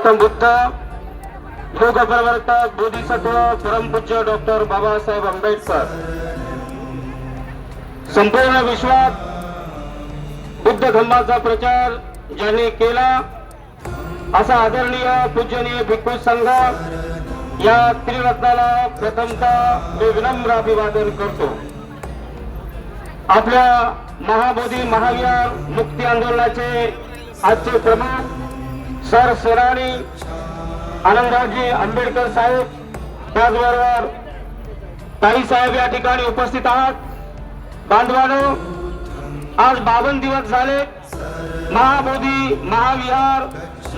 गौतम बुद्ध योग प्रवर्तक बोधिसत्व परमपूज्य डॉक्टर बाबासाहेब आंबेडकर. संपूर्ण विश्वात बुद्ध धर्माचा प्रचार ज्यांनी केला असा आदरणीय पूजनीय भिक्खू संघ या त्रिरत्नाला प्रथमतः मी विनम्र अभिवादन करतो. आपल्या महाबोधी महावीर मुक्ती आंदोलनाचे आजचे प्रमुख सर सेनानी आनंदरावजी आंबेडकर साहेब त्याचबरोबर ताई साहेब या ठिकाणी उपस्थित आहात. बांधवानो आज बावन दिवस झाले. महाबोधी महाविहार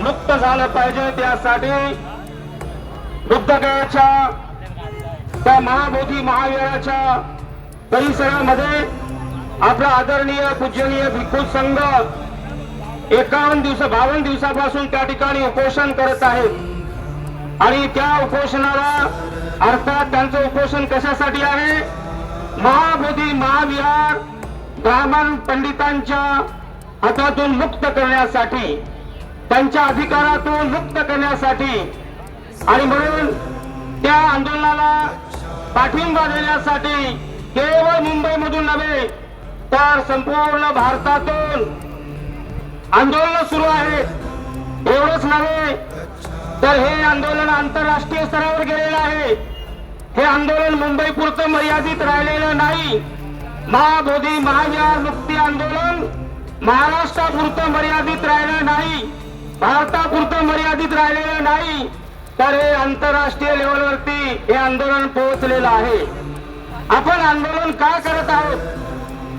मुक्त झालं पाहिजे त्यासाठी. बुद्धगयाच्या त्या महाबोधी महाविहाराच्या परिसरामध्ये आपला आदरणीय पूजनीय भिक्खू संघ एकावन्न दिवस बावन्न दिवसापासून त्या ठिकाणी उपोषण करत आहेत. आणि त्या उपोषणाला अर्थात त्यांचं उपोषण कशासाठी आहे? महाबोधी महाविहार ब्राह्मण पंडितांच्या हातातून मुक्त करण्यासाठी त्यांच्या अधिकारातून मुक्त करण्यासाठी. आणि म्हणून त्या आंदोलनाला पाठिंबा देण्यासाठी केवळ मुंबईमधून नव्हे तर संपूर्ण भारतातून आंदोलन सुरू आहे. एवढंच नव्हे तर हे आंदोलन आंतरराष्ट्रीय स्तरावर गेलेलं आहे. हे आंदोलन मुंबई पुरतं मर्यादित राहिलेलं नाही. महाबोधी महाविहार मुक्ती आंदोलन महाराष्ट्रापुरतं मर्यादित राहिलं नाही. भारतापुरतं मर्यादित राहिलेलं नाही. तर हे आंतरराष्ट्रीय लेवलवरती हे आंदोलन पोहोचलेलं आहे. आपण आंदोलन का करत आहोत?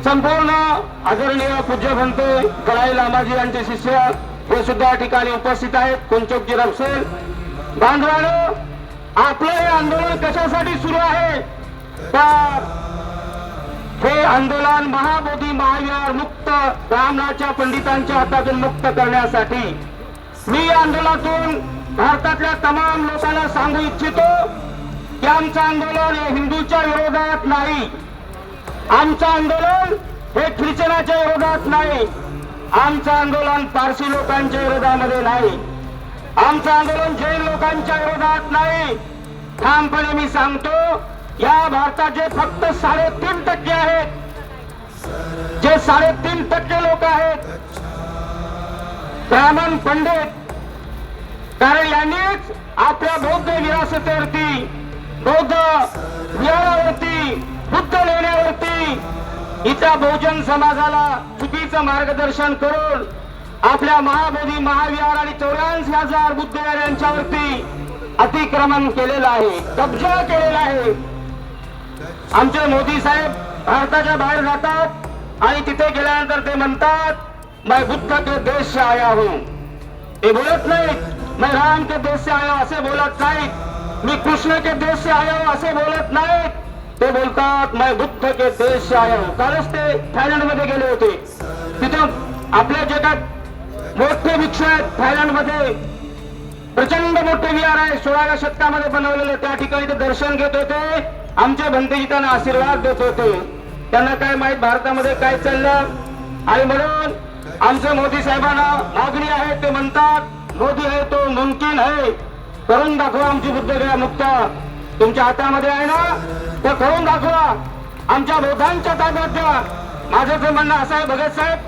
संपूर्ण आदरणीय पूज्य भंते गळाई लामाजी यांचे शिष्य हे सुद्धा या ठिकाणी उपस्थित आहेत. कुंचोकजी रपसेल बांधवानो आपलं हे आंदोलन कशासाठी सुरू आहे? तर हे आंदोलन महाबोधी महाविहार मुक्त ब्राह्मणाच्या पंडितांच्या हातातून मुक्त करण्यासाठी मी या आंदोलनातून भारतातल्या तमाम लोकांना सांगू इच्छितो की आमचं आंदोलन हे हिंदूच्या विरोधात नाही. आमचं आंदोलन हे ख्रिश्चनाच्या विरोधात नाही. आमचं आंदोलन पारसी लोकांच्या विरोधामध्ये नाही. आमचं आंदोलन जैन लोकांच्या विरोधात नाही. ठामपणे मी सांगतो या भारताचे फक्त साडेतीन टक्के आहेत. जे साडेतीन टक्के लोक आहेत ब्राह्मण पंडित. कारण यांनीच आपल्या बौद्ध विरासतेवरती बौद्ध विहारावरती बुद्ध लेण्यावरती इथल्या बहुजन समाजाला चुकीचं मार्गदर्शन करून आपल्या महाबोधी महाविहार आणि चौऱ्याऐंशी हजार बुद्ध यांच्यावरती अतिक्रमण केलेलं आहे कब्जा केलेला आहे. आमचे मोदी साहेब भारताच्या बाहेर जातात आणि तिथे गेल्यानंतर ते म्हणतात मैं बुद्ध के देश से आया हूं. ते बोलत नाहीत मैं राम के देश से आया असे बोलत नाहीत. मी कृष्ण के देश से आया असे बोलत नाहीत. ते बोलतात मैं बुद्ध के देश से आया हूं. कालच ते थायलंडमध्ये गेले होते. तिथं आपल्या जगात मोठे वृक्ष आहेत थायलंडमध्ये प्रचंड मोठे विहार आहे. सोळाव्या शतकामध्ये बनवलेले त्या ठिकाणी ते दर्शन घेत होते. आमच्या भंतेजी त्यांना आशीर्वाद देत होते. त्यांना काय माहीत भारतामध्ये काय चाललं? आणि म्हणून आमचे मोदी साहेबांना मागणी आहे ते म्हणतात मोदी आहे तो मुमकिन आहे करून दाखवा आमची बुद्धगया मुक्त. तुमच्या हातामध्ये आहे ना ते करून दाखवा. आमच्या बौद्धांच्या ताब्यात द्या माझं जे म्हणणं असं आहे भगत साहेब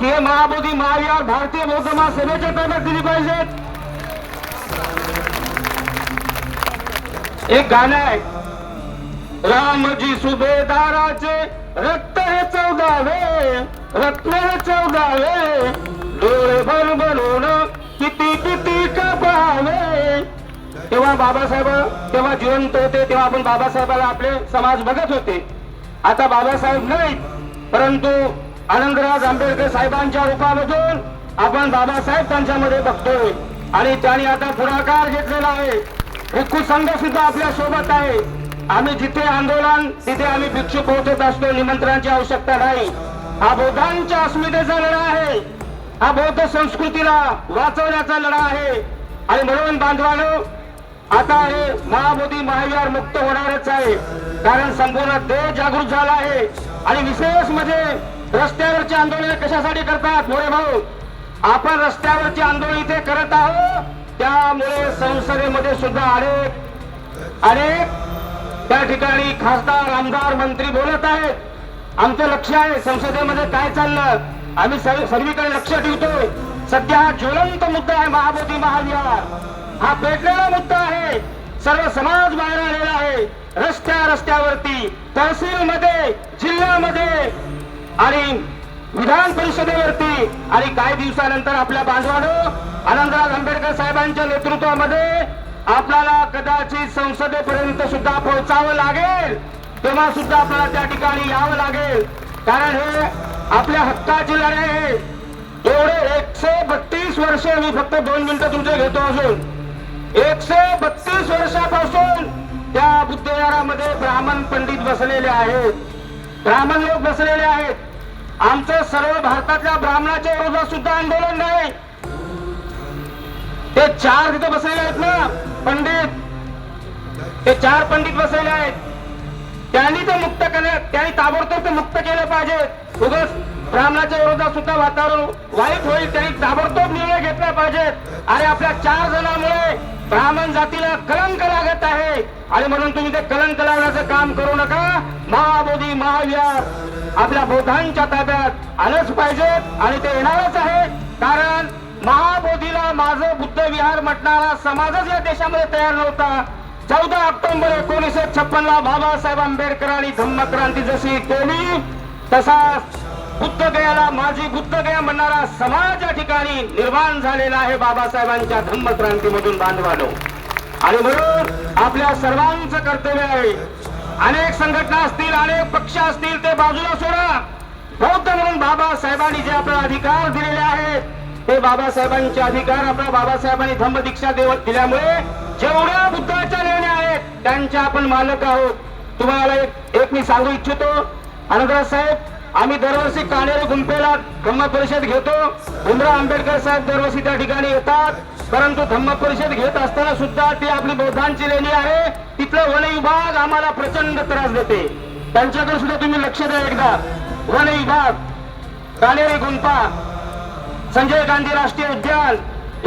की हे महाबोधी महाविहार भारतीय बौद्ध महासभेच्या ताब्यात दिली पाहिजेत. एक गाणं आहे. रामजी सुभेदाराचे रक्त हे चौदावे रत्न हे चौदावे. डोळे भर बनवून किती किती का पाहावे. तेव्हा बाबासाहेब तेव्हा जिवंत होते तेव्हा आपण बाबासाहेबाला आपले समाज बघत होते. आता बाबासाहेब नाहीत परंतु आनंदराज आंबेडकर साहेबांच्या रूपामधून आपण बाबासाहेब त्यांच्यामध्ये बघतोय. आणि त्यांनी आता पुढाकार घेतलेला आहे. भिक्खू संघ सुद्धा आपल्यासोबत आहे. आम्ही जिथे आंदोलन तिथे आम्ही भिक्षू पोहोचत असतो निमंत्रणाची आवश्यकता नाही. हा बौद्धांच्या अस्मितेचा लढा आहे. हा बौद्ध संस्कृतीला वाचवण्याचा लढा आहे. आणि म्हणून बांधवानो आता हे महाबोधी महाविहार मुक्त होणारच आहे. कारण संपूर्ण देश जागृत झाला आहे. आणि विशेष म्हणजे रस्त्यावरचे आंदोलन कशासाठी करतात मोरे भाऊ? आपण रस्त्यावरचे आंदोलन इथे करत आहोत. त्यामुळे संसदेमध्ये सुद्धा अनेक अनेक त्या ठिकाणी खासदार आमदार मंत्री बोलत आहेत. आमचं लक्ष आहे संसदेमध्ये काय चाललं. आम्ही सर्वीकडे लक्ष ठेवतोय. सध्या हा ज्वलंत मुद्दा आहे महाबोधी महाविहार हा पेटलेला मुद्दा आहे. सर्व समाज बाहेर आलेला आहे. रस्त्या रस्त्यावरती तहसीलमध्ये जिल्ह्यामध्ये आणि विधान परिषदेवरती आणि काही दिवसानंतर आपल्या बांधवानं आनंदराज आंबेडकर साहेबांच्या नेतृत्वामध्ये आपल्याला कदाचित संसदेपर्यंत सुद्धा पोहोचावं लागेल. तेव्हा सुद्धा आपल्याला त्या ठिकाणी यावं लागेल. कारण हे आपल्या हक्काची लढाई आहे. एवढे एकशे बत्तीस वर्ष मी फक्त दोन मिनिटं तुमचे घेतो अजून. एकशे बत्तीस वर्षापासून त्या बुद्धविहारामध्ये ब्राह्मण पंडित बसलेले आहेत. ब्राह्मण लोक बसलेले आहेत. आमचं सर्व भारतातल्या ब्राह्मणाच्या विरोधात सुद्धा आंदोलन नाही. ते चार तिथे बसलेले आहेत ना पंडित. ते चार पंडित बसलेले आहेत. त्यांनी ते मुक्त केले त्यांनी ताबडतोब ते मुक्त केलं पाहिजे. उगाच ब्राह्मणाच्या विरोधात सुद्धा वातावरण वाईट होईल त्यांनी ताबडतोब निर्णय घेतला पाहिजे. आणि आपल्या चार जणांमुळे ब्राह्मण जातीला कलंक लागत आहे. आणि म्हणून तुम्ही ते कलंक लावण्याचं काम करू नका. महाबोधी महाविहार आपल्या बौद्धांच्या ताब्यात आलंच पाहिजे आणि ते येणारच आहे. कारण महाबोधीला माझं बुद्ध विहार म्हटणारा समाजच या देशामध्ये तयार नव्हता. चौदा ऑक्टोबर एकोणीसशे छप्पन ला बाबासाहेब आंबेडकरांनी धम्मक्रांती जशी केली तसा बुद्ध गयाला माझी बुद्ध गया म्हणणारा समाज या ठिकाणी निर्माण झालेला आहे बाबासाहेबांच्या धम्मक्रांतीमधून बांधवानो. आणि म्हणून आपल्या सर्वांचं कर्तव्य आहे अनेक संघटना असतील अनेक पक्ष असतील ते बाजूला सोडा. बौद्ध म्हणून बाबासाहेबांनी जे आपल्याला अधिकार दिलेले आहेत ते बाबासाहेबांचे अधिकार आपल्या बाबासाहेबांनी धम्मदीक्षा देवत दिल्यामुळे जेवढ्या बुद्धाच्या लेण्या आहेत त्यांच्या आपण मालक आहोत. तुम्हाला एक एक मी सांगू इच्छितो. अनंतराज साहेब आम्ही दरवर्षी कानेरी गुंपेला धम्म परिषद घेतो. भीमराव आंबेडकर साहेब दरवर्षी त्या ठिकाणी येतात. परंतु धम्म परिषद घेत असताना सुद्धा ती आपली बौद्धांची लेणी आहे. तिथलं वन विभाग आम्हाला प्रचंड त्रास देते. त्यांच्याकडे सुद्धा तुम्ही लक्ष द्या एकदा. वन विभाग कानेरी गुंपा संजय गांधी राष्ट्रीय उद्यान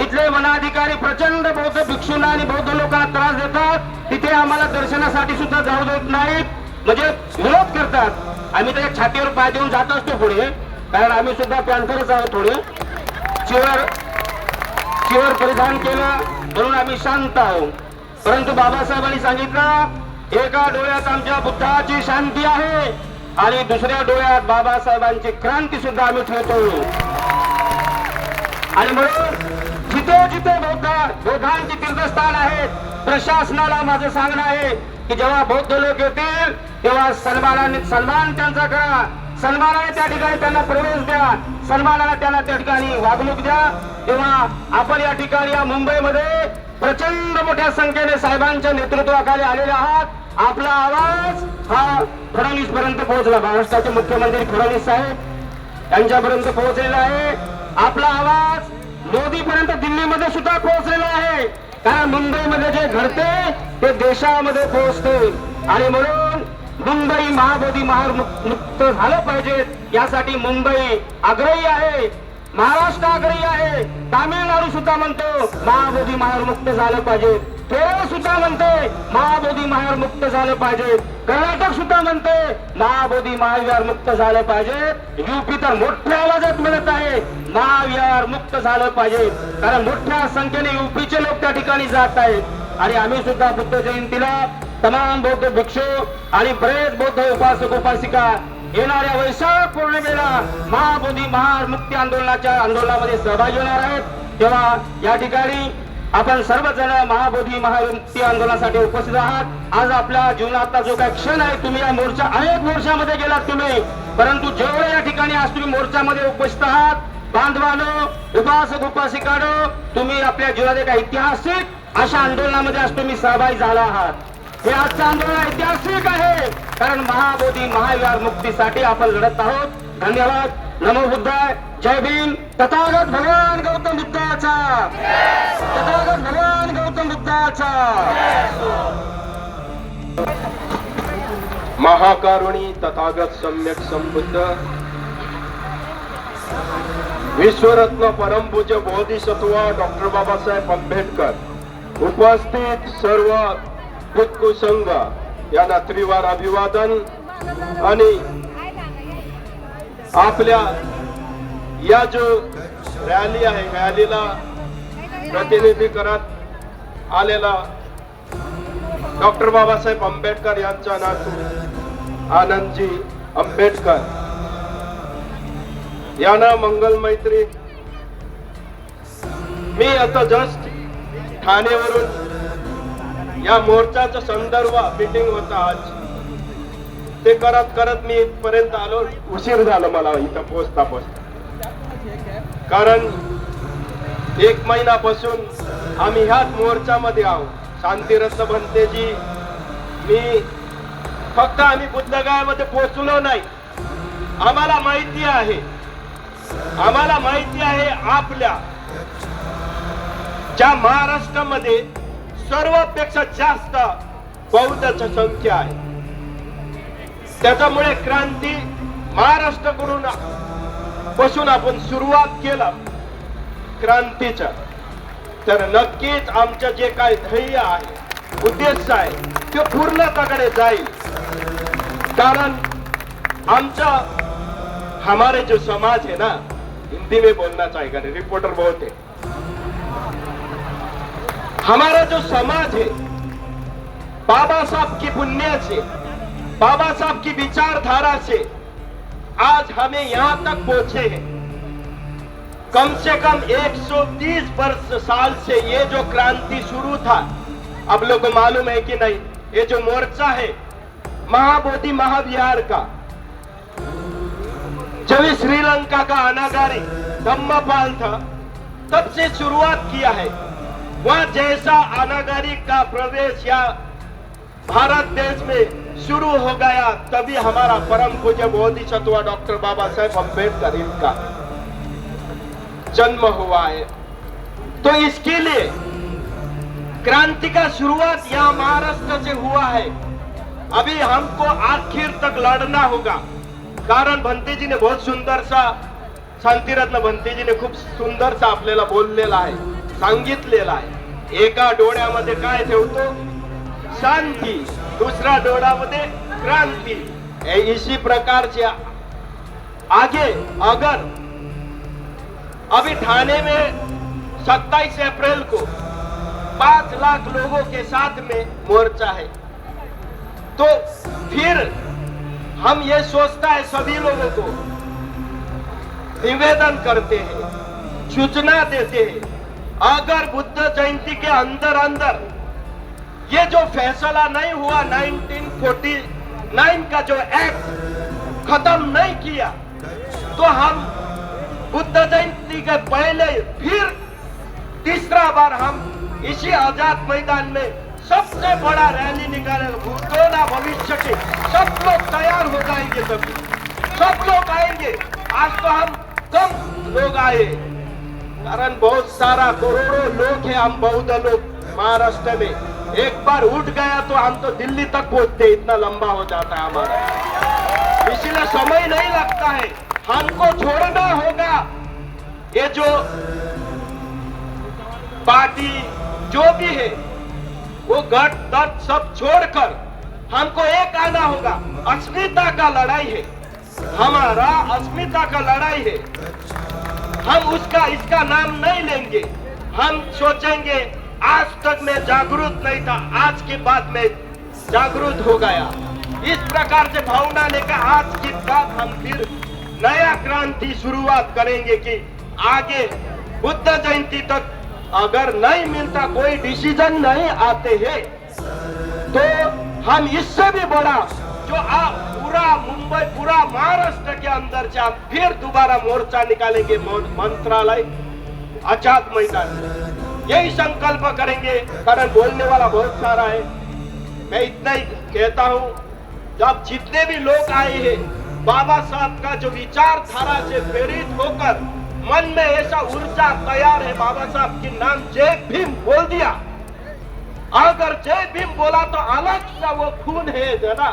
इथले वनाधिकारी प्रचंड बौद्ध भिक्षूंना आणि बौद्ध लोकांना त्रास देतात. तिथे आम्हाला दर्शनासाठी सुद्धा जाऊ देत नाहीत. म्हणजे विरोध करतात. आम्ही त्याच्या छातीवर पाय देऊन जात असतो पुढे. कारण आम्ही सुद्धा पॅन्थरच आहोत थोडे चिवर चिवर परिधान केलं म्हणून आम्ही शांत आहोत. परंतु बाबासाहेबांनी सांगितलं एका डोळ्यात आमच्या बुद्धाची शांती आहे आणि दुसऱ्या डोळ्यात बाबासाहेबांची क्रांती सुद्धा आम्ही ठेवतो. आणि म्हणून जिथे जिथे बौद्ध बौद्धांची तीर्थस्थान आहेत प्रशासनाला माझं सांगणं आहे की जेव्हा बौद्ध लोक येतील तेव्हा सन्मानाने सन्मान त्यांचा करा. सन्मानाने त्या ठिकाणी त्यांना प्रवेश द्या. सन्मानाने त्यांना त्या ठिकाणी वागणूक द्या. तेव्हा आपण या ठिकाणी या मुंबईमध्ये प्रचंड मोठ्या संख्येने साहेबांच्या नेतृत्वाखाली आलेले आहात. आपला आवाज हा फडणवीस पर्यंत पोहोचला. महाराष्ट्राचे मुख्यमंत्री फडणवीस साहेब यांच्यापर्यंत पोहोचलेला आहे. आपला आवाज मोदीपर्यंत दिल्लीमध्ये सुद्धा पोहोचलेला आहे. कारण मुंबईमध्ये जे घडते ते देशामध्ये पोहोचते. आणि म्हणून मुंबई महाबोधी महार मुक्त झालं पाहिजे. यासाठी मुंबई आग्रही आहे. महाराष्ट्र आग्रही आहे. तामिळनाडू सुद्धा म्हणतो महाबोधी महार मुक्त झालं पाहिजे. केरळ सुद्धा म्हणते महाबोधी महार मुक्त झालं पाहिजे. कर्नाटक सुद्धा म्हणते महाबोधी महाविहार मुक्त झालं पाहिजे. युपी तर मोठ्या आवाजात म्हणत आहे महाविहार मुक्त झालं पाहिजे. कारण मोठ्या संख्येने युपीचे लोक त्या ठिकाणी जात आहेत. आणि आम्ही सुद्धा बुद्ध जयंतीला तमाम बौद्ध भिक्षू आणि बरेच बौद्ध उपासक उपासिका येणाऱ्या वैशाख पौर्णिमेला महाबोधी महार मुक्ती आंदोलनाच्या आंदोलनामध्ये सहभागी होणार आहेत. तेव्हा या ठिकाणी आपण सर्वजण महाबोधी महायुक्ती आंदोलनासाठी उपस्थित आहात. आज आपल्या जीवनातला जो काही क्षण आहे तुम्ही या मोर्चा अनेक मोर्चामध्ये गेलात तुम्ही. परंतु जेवढे या ठिकाणी आज तुम्ही मोर्चामध्ये उपस्थित आहात बांधवानो उपासक उपासिकानो तुम्ही आपल्या जीवनात एका ऐतिहासिक अशा आंदोलनामध्ये आज तुम्ही सहभागी झाला आहात. हे आजचं आंदोलन ऐतिहासिक आहे कारण महाबोधी महाविहार मुक्तीसाठी आपण लढत आहोत. धन्यवाद. नमो बुद्धाय जय भीम तथागत भगवान गौतम बुद्धाचा. तथागत भगवान गौतम बुद्धाचा. महाकारुणी तथागत सम्यक संबुद्ध. विश्वरत्न परमपूज्य बोधिसत्व डॉक्टर बाबासाहेब आंबेडकर. उपस्थित सर्व भिक्खू संघ यांना त्रिवार अभिवादन आणि आपल्या या जो रॅली आहे रॅलीला प्रतिनिधी करत आलेला डॉक्टर बाबासाहेब आंबेडकर यांचा नातू आनंदजी आंबेडकर. यांना मंगल मैत्री. मी आता जस्ट ठाणेवरून या मोर्चाचा संदर्भ मिटिंग होता आज. ते करत करत मी इथपर्यंत आलो. उशीर झाला मला इथं पोचता पोचता. कारण एक महिनापासून आम्ही ह्याच मोर्चामध्ये आहोत. शांतिरत्न भंतेजी मी फक्त आम्ही बुद्धगायामध्ये पोहोचलो नाही. आम्हाला माहिती आहे. आम्हाला माहिती आहे आपल्या ज्या महाराष्ट्रामध्ये सर्वापेक्षा जास्त बौद्धाची संख्या आहे त्याच्यामुळे क्रांती महाराष्ट्राकडून पासून आपण सुरुवात केला. क्रांतीचा तर नक्कीच आमचं जे काय ध्येय आहे उद्देश आहे ते पूर्णताकडे जाईल. कारण आमचा हमारे जो समाज है ना हिंदी में बोलना चाहेगा रिपोर्टर बहुत है. हमारा जो समाज है बाबा साहब की पुण्य से बाबा साहब की विचारधारा से आज हमें यहाँ तक पहुँचे हैं। कम से कम 130 वर्ष साल से ये जो क्रांति शुरू था, अब लोग मालूम है कि नहीं, ये जो मोर्चा है, महाबोधि महाविहार का, जब श्रीलंका का अनागारी धम्मपाल था, तब से शुरुआत किया है। वह जैसा अनागारी का प्रवेश या भारत देश में शुरू हो गया तभी हमारा परम पूज्य बोधिसत्व डॉक्टर बाबा साहेब अम्बेडकर इनका जन्म हुआ है। तो इसके लिए क्रांति का शुरुआत यहाँ महाराष्ट्र से हुआ है। अभी हमको आखिर तक लड़ना होगा। कारण भंतेजीने बहुत सुंदर सा शांतिरत्न भंतेजीने खूप सुंदर सा आपल्याला बोललेला आहे सांगितलेला आहे। एका डोळ्यामध्ये काय ठेवतो? शांती। दुसऱ्या डोळ्यामध्ये क्रांती। इसी प्रकार से आगे, अगर अभी थाने में 27 अप्रैल को पाँच लाख लोगों के साथ में मोर्चा है तो फिर हम ये सोचता है सभी लोगों को निवेदन करते हैं, सूचना देते हैं, अगर बुद्ध जयंती के अंदर अंदर ये जो फैसला नहीं हुआ 1949 का जो एक्ट खत्म नहीं किया तो हम बुद्ध जयंती के पहले फिर तीसरा बार हम इसी आज़ाद मैदान में सबसे बड़ा रैली निकाले भूतों ना भविष्य के सब लोग तैयार हो जाएँगे सभी सब लोग आएँगे। आज तो हम कम लोग आए, कारण बहुत सारा करोड़ों लोग हैं हम बौद्ध लोग महाराष्ट्र में। एक बार उठ गया तो हम तो दिल्ली तक पहुँचते, इतना लंबा हो जाता है हमारा। इसीलिए समय नहीं लगता है। हमको छोड़ना होगा। ये जो पार्टी, जो भी है, वो गट, दट सब छोड़कर हमको एक आना होगा। अस्मिता का लड़ाई है। हमारा अस्मिता का लड़ाई है। हम उसका, इसका नाम नहीं लेंगे। हम सोचेंगे आज तक मैं जागरूक नहीं था आज के बाद मैं जागरूक हो गया। इस प्रकार से भावना लेकर आज के बाद हम फिर नया क्रांति शुरुआत करेंगे कि आगे बुद्ध जयंती तक अगर नहीं मिलता कोई डिसीजन नहीं आते हैं। तो हम इससे भी बड़ा जो आप पूरा मुंबई पूरा महाराष्ट्र के अंदर से हम फिर दोबारा मोर्चा निकालेंगे मंत्रालय आजाद मैदान। यही संकल्प करेंगे। कारण बोलने वाला बहुत सारा है। मैं इतना ही कहता हूँ, जब जितने भी लोग आए हैं, बाबा साहब का जो विचारधारा से प्रेरित होकर मन में ऐसा ऊर्जा तैयार है, बाबा साहब के नाम जय भीम बोल दिया। अगर जय भीम बोला तो अलग सा वो खून है जरा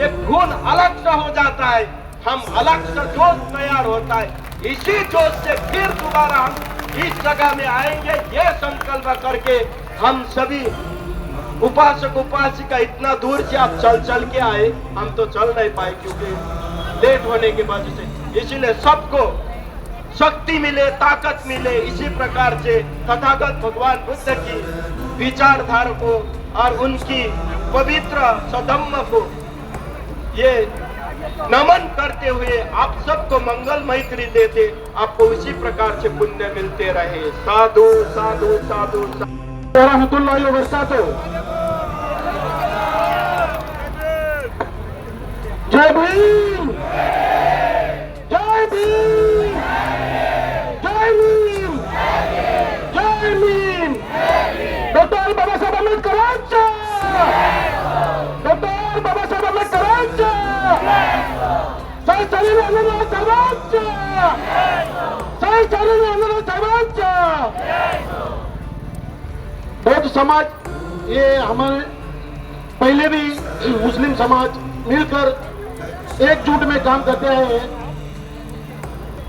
ये खून अलग सा हो जाता है। हम अलग सा जोश तैयार होता है। इसी जोश से फिर दोबारा हम इस जगह में आएँगे, ये संकल्प करके हम सभी उपासक उपासिका इतना दूर से आप चल चल के आए, हम तो चल नहीं पाए क्योंकि लेट होने की वजह से इसीलिए सबको शक्ति मिले, ताकत मिले, इसी प्रकार से तथागत भगवान बुद्ध की विचारधारा को और उनकी पवित्र सदम्म को ये नमन करते हुए आप सबको मंगल मैत्री देते आपको उसी प्रकार से पुण्य मिलते रहे। साधु साधु साधु साधु। वरहमतुल्लाहि जय भीम। बौद्ध समाज, ये हमारे पहले भी मुस्लिम समाज मिलकर एकजुट में काम करते आए हैं।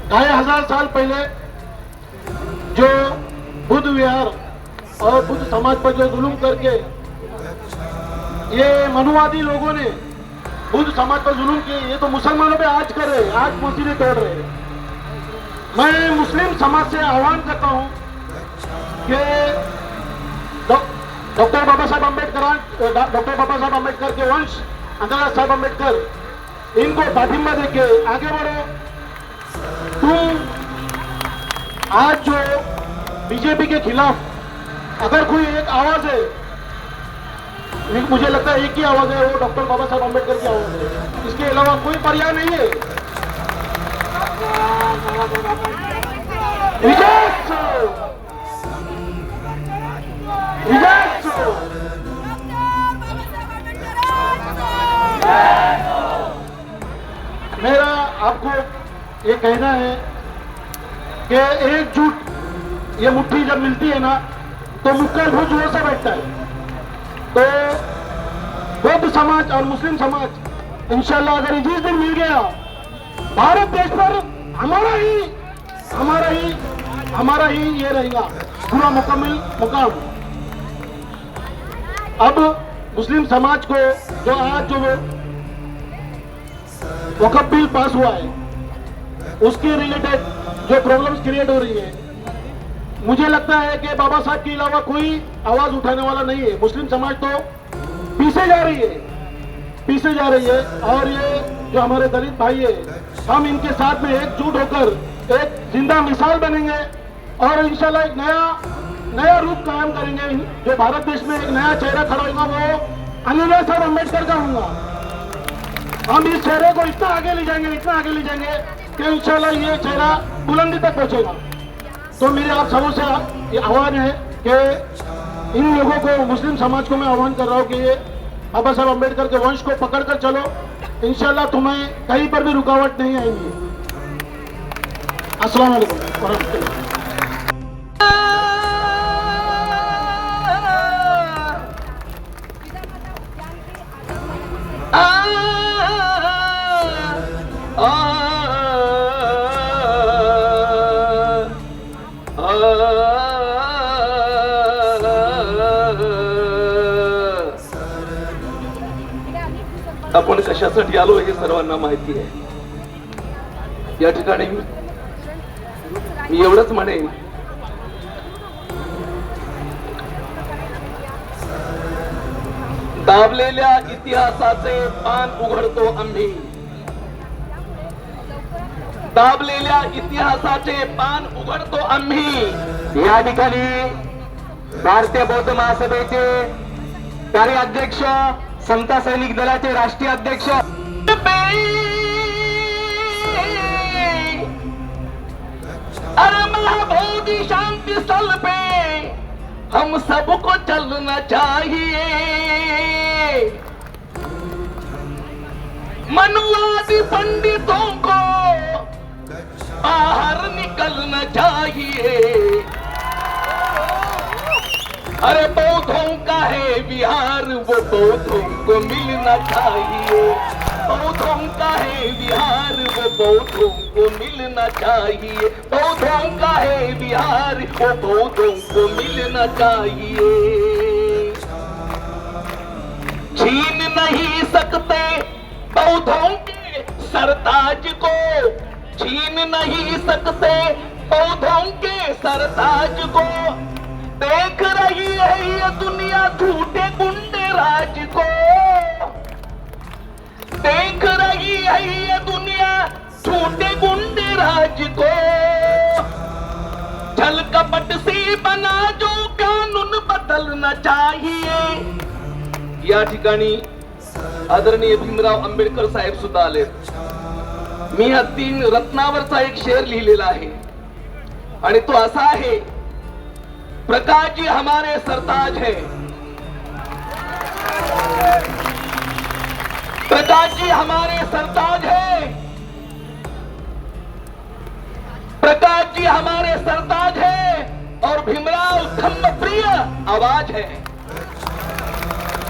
ढाई हज़ार साल पहले जो बुद्ध विहार और बुद्ध समाज पर जो जुलूम करके ये मनुवादी लोगों ने बुद्ध समाज पर जुलूम किए, ये तो मुसलमानों पे आज कर रहे हैं, आज मस्जिदें तोड़ रहे मैं मुस्लिम समाज से आह्वान करता हूँ कि डॉक्टर बाबा साहब अंबेडकर डॉक्टर बाबा साहब अंबेडकर के वंश अंकला साहब अंबेडकर इनको पाठिंबा देके आगे बढ़ो। तुम आज जो बीजेपी के खिलाफ अगर कोई एक आवाज़ है एक मुझे लगता है एक ही आवाज़ है, वो डॉक्टर बाबा साहब अंबेडकर की आवाज़ है। इसके अलावा कोई पर्याय नहीं है। मेरा आपको ये कहना है कि एकजुट ये मुट्ठी जब मिलती है ना तो मुक्का बहुत ज़ोर से बैठता है। तो बौद्ध समाज और मुस्लिम समाज इंशाल्लाह अगर जिस दिन मिल गया भारत देश पर हमारा ही हमारा ही हमारा ही ये रहेगा पूरा मुकम्मल मुकाम। अब मुस्लिम समाज को जो आज जो वकफ बिल पास हुआ है उसके रिलेटेड जो प्रॉब्लम्स क्रिएट हो रही है मुझे लगता है कि बाबा साहब के अलावा कोई आवाज़ उठाने वाला नहीं है। मुस्लिम समाज तो पीछे जा रही है। पीछे जा रही है। और ये जो हमारे दलित भाई है, हम इनके साथ में एकजुट होकर एक ज़िंदा मिसाल बनेंगे और इंशाल्लाह एक नया नया रूप कायम करेंगे। जो भारत देश में एक नया चेहरा खड़ा होगा, वो अनिल साहब अंबेडकर का होगा। हम इस चेहरे को इतना आगे ले जाएँगे, इतना आगे ले जाएँगे कि इंशाल्लाह ये चेहरा बुलंदी तक पहुंचेगा। तो मेरे आप सबों से ये आह्वान है कि इन लोगों को मुस्लिम समाज को मैं आह्वान कर रहा हूँ कि ये बाबा साहब अम्बेडकर के वंश को पकड़ कर चलो। इंशाल्लाह तुम्हें कहीं पर भी रुकावट नहीं आएंगी। अस्सलाम वालेकुम। आपण कशासाठी आलो हे सर्वांना माहिती आहे. या ठिकाणी मी एवढंच म्हणेन. दाबलेल्या इतिहासाचे पान उघडतो आम्ही. दाबलेल्या इतिहासाचे पान उघडतो आम्ही. या ठिकाणी भारतीय बौद्ध महासभेचे कार्याध्यक्ष समता सैनिक दलाचे राष्ट्रीय अध्यक्ष. शांति स्थल पे हम सबको चलना चाहिए. मनुवादी पंडितों को बाहर निकलना चाहिए. अरे बौद्धों का है बिहार वो बौद्धों को मिलना चाहिए। बौद्धों का है बिहार वो बौद्धों को मिलना चाहिए। बौद्धों का है बिहार वो बौद्धों को मिलना चाहिए। छीन नहीं सकते बौद्धों के सरताज को। छीन नहीं सकते बौद्धों के सरताज को। देख रही है ये दुनिया झूठे गुंडे राज को। देख रही है ये दुनिया झूठे गुंडे राज को। छल कपट से बना जो कानून बदलना चाहिए। या ठिकाणी आदरणीय भीमराव आंबेडकर साहेब सुद्धा आले मी हा तीन रत्नावरचा एक शेर लिहिलेला आहे. आणि तो असा आहे प्रकाश जी हमारे सरताज है। प्रकाश जी हमारे सरताज है। प्रकाश जी हमारे सरताज है और भीमराव धम्म प्रिय आवाज़ है।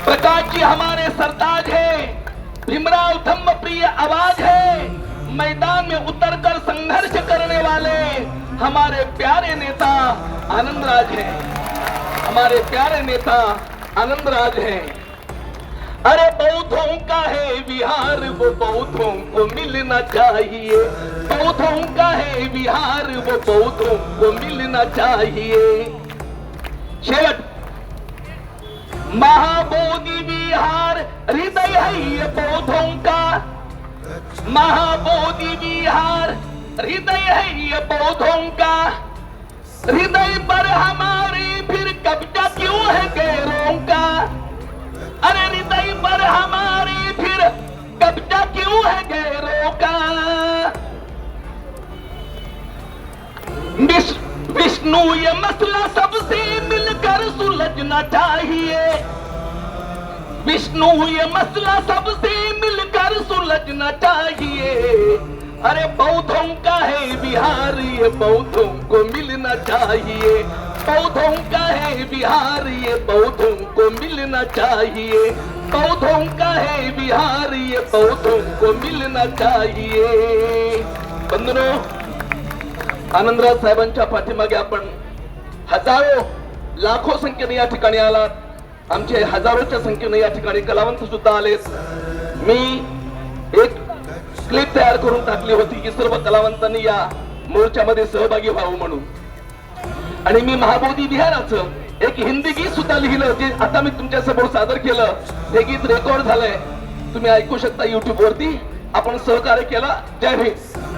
प्रकाश जी हमारे सरताज है। भीमराव धम्म प्रिय आवाज़ है। मैदान में उतरकर संघर्ष करने वाले हमारे प्यारे नेता आनंद राज हैं। हमारे प्यारे नेता आनंद राज हैं। अरे बौद्धों का है बिहार वो बौद्धों को मिलना चाहिए। बौद्धों का है बिहार वो बौद्धों को मिलना चाहिए। शेवट, महाबोधि विहार, हृदय है ये बौद्धों का। महाबोधि विहार हृदय है ये पौधों का। हृदय पर हमारे फिर कब्जा क्यों है गैरों का? अरे हृदय पर हमारे फिर कब्जा क्यों है गैरों का? विष्णु, ये मसला सबसे मिलकर सुलझना चाहिए। विष्णु, ये मसला सबसे मिलकर सुलझना चाहिए। अरे बौद्धों का है बिहार ये बौद्धों को मिलना चाहिए। बौद्धों का है बिहार ये बौद्धों को मिलना चाहिए। बौद्धों का है बिहार ये बौद्धों को मिलना चाहिए। बंधनो आनंदराव साहेबांच्या पाठीमागे आपण हजारो लाखो संख्येने या ठिकाणी आलात. आमचे हजारोच्या संख्येने या ठिकाणी कलावंत सुद्धा आलेत. मी एक क्लिप तयार करून टाकली होती की सर्व कलावंतांनी या मोर्चामध्ये सहभागी व्हावं म्हणून? आणि मी महाबोधी विहाराचं एक हिंदी गीत सुद्धा लिहिलं जे आता मी तुमच्यासमोर सादर केलं. ते गीत रेकॉर्ड झालंय. तुम्ही ऐकू शकता युट्यूब वरती. आपण सहकार्य केला. जय हिंद.